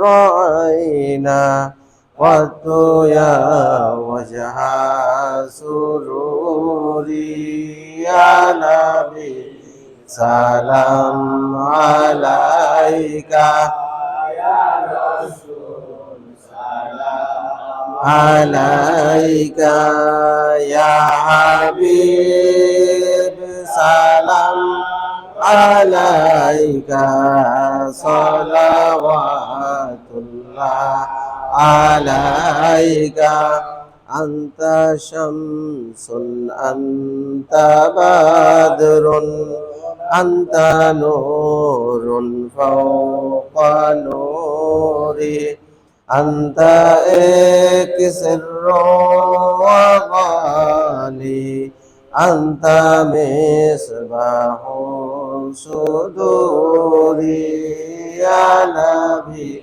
رأينا والدنيا وجه سروري يا نبي سلام عليك عليك يا حبيب سلام عليك صلوات الله عليك أنت شمس أنت بدر أنت نور فوق نوري أنت إك سر وغالي أنت مصباح صدوري يا نبي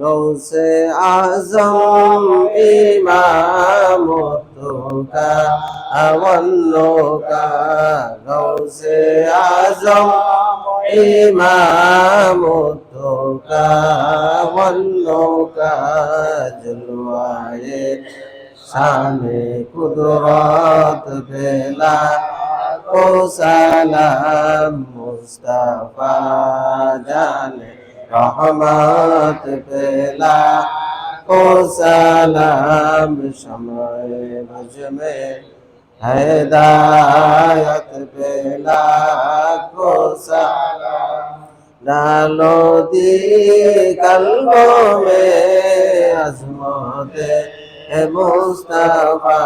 রোসে আজম ইমামতুকা, আওয়াল্লুকা রোসে আজম ইমামতুকা, আওয়াল্লুকা, জলওয়ায়ে শানে কুদরত বেলা, ও সালাম মুস্তাফা জানে রহমত পেলা ও সালাম সময় বুঝমে হেদায়ত পেলা ও সালাম। ডালো দি কলবো মে আজমতে হে মুস্তাফা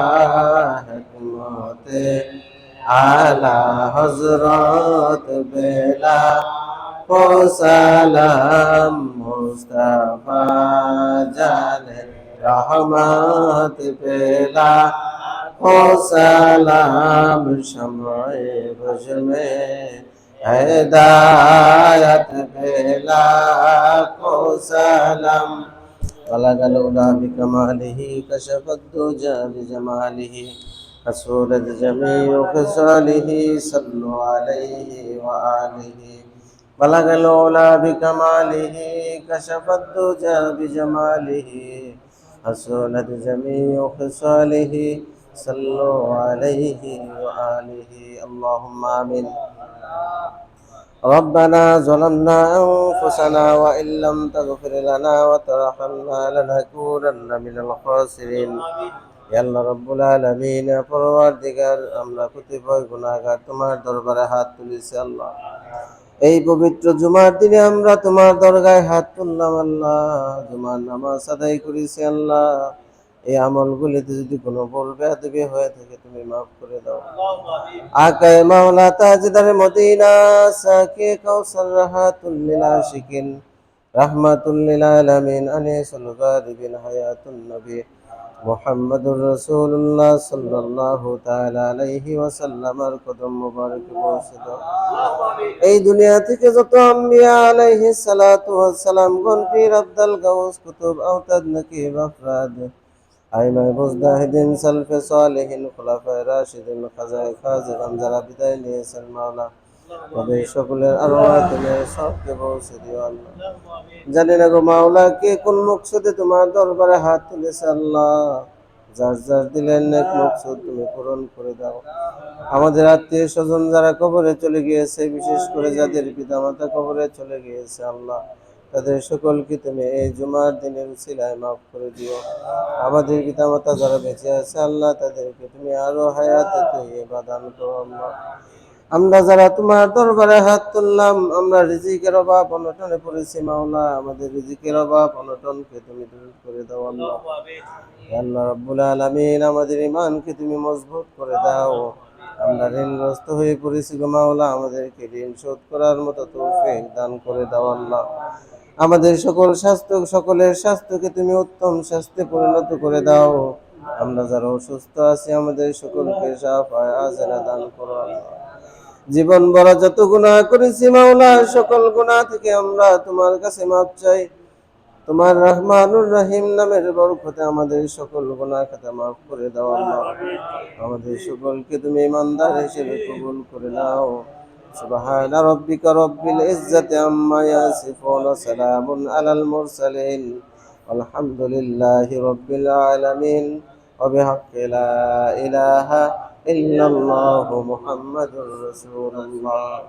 আলা হজরত বেলা সালাম মুস্তাফা জালে রহমত পেলা ও সালাম সময় বুঝমে হেদায়ত পেলা ও সালাম طلق الأولى بكماله كشف الدجى بجماله فسولت جميع خصاله صلوا عليه وآله بلغ الأولى بكماله كشف الدجى بجماله حسنت جميع خصاله صلوا عليه وآله اللهم آمين ربنا ظلمنا أنفسنا وإن لم تغفر لنا وترحمنا لنكونن من الخاسرين আল্লাহ রব্বুল আলমিন পরবর্তীকার আমরা কতিপয় গুণাগার তোমার দরবারে হাত তুলেছি আল্লাহ এই পবিত্র জুমার দিনে আমরা তোমার দরগায় হাত তুললাম আল্লাহ। জুমার নামাজ আদায় করেছি আল্লাহ। এই আমলগুলিতে যদি কোনো বলবে আদবি হয়ে থাকে তুমি মাফ করে দাও। আকায় মাওলা তাজদার মদিনা সাকে কাউসার রাহাতুল লিল আশিকিন। রাহমাতুল লিল আলামিন আনিসুল গারিবিন হায়াতুন নবী। মুহাম্মদুর রাসূলুল্লাহ সাল্লাল্লাহু তাআলা আলাইহি ওয়াসাল্লামের কদম মুবারক পৌঁছে দাও এই দুনিয়া থেকে যত আম্বিয়া আলাইহিস সালাতু ওয়াস সালাম গণ পীর আব্দুল গাউস কুতুব আওতাদ নকিব আফরাদ আইমাই মুজদাহিদিন সালফে সালেহিন খুলাফায়ে রাশিদিন খাজায়ে খাজিরান যারা বিদায় নিয়েছেন মাওলা ওদের সকলের আল্লাহ। জানি না গো মাওলা, কে কোন মকসদে তোমার দরবারে হাত তুলেছে আল্লাহ? যার যার দিলেন নেক মকসদ তুমি পূরণ করে দাও। আমাদের আত্মীয় স্বজন যারা কবরে চলে গিয়েছে, বিশেষ করে যাদের পিতামাতা কবরে চলে গিয়েছে আল্লাহ, তাদের সকলকে তুমি এই জুমার দিনের উসিলায় মাফ করে দিও। আমাদের পিতামাতা যারা বেঁচে আছে আল্লাহ, তাদেরকে তুমি আরও হায়াতে তৈবা দান করো আল্লাহ। আমরা যারা তোমার দরবারে হাত তুললাম আমরা রিজিকের অভাব অনটনে পড়েছি মাওলা আমাদের রিজিকের অভাব অনটনকে তুমি দূর করে দাও আল্লাহ। আল্লাহ রাব্বুল আলামিন আমাদের ইমানকে তুমি মজবুত করে দাও। আমরা ঋণগ্রস্ত হয়ে পড়েছি গো মাওলা আমাদেরকে ঋণ শোধ করার মতো তৌফিক দান করে দাও আল্লাহ। আমাদের সকল স্বাস্থ্য সকলের স্বাস্থ্যকে তুমি উত্তম স্বাস্থ্যে পরিণত করে দাও। আমরা যারা অসুস্থ আছি আমাদের সকলকে সাফায় আজরা দান করো আল্লাহ। জীবন ভরা যত গুণা করেছি মাওলা, সকল গুণা থেকে আমরা তোমার কাছে মাপ চাই। তোমার রহমানুর রহিম নামের বরকতে আমাদের সকল গুণা খাতা মাফ করে দাও আমাদের সকলকে তুমি ইমানদার হিসেবে কবুল করে নাও। সুবহান রাব্বিকা রব্বিল ইজ্জাতি আম্মা ইয়াসিফুন সালামুন আলাল মুরসালিন। আলহামদুলিল্লাহি রব্বিল আলামিন। ওয়া বিহাক্কি লা ইলাহা إلا الله محمد رسول الله.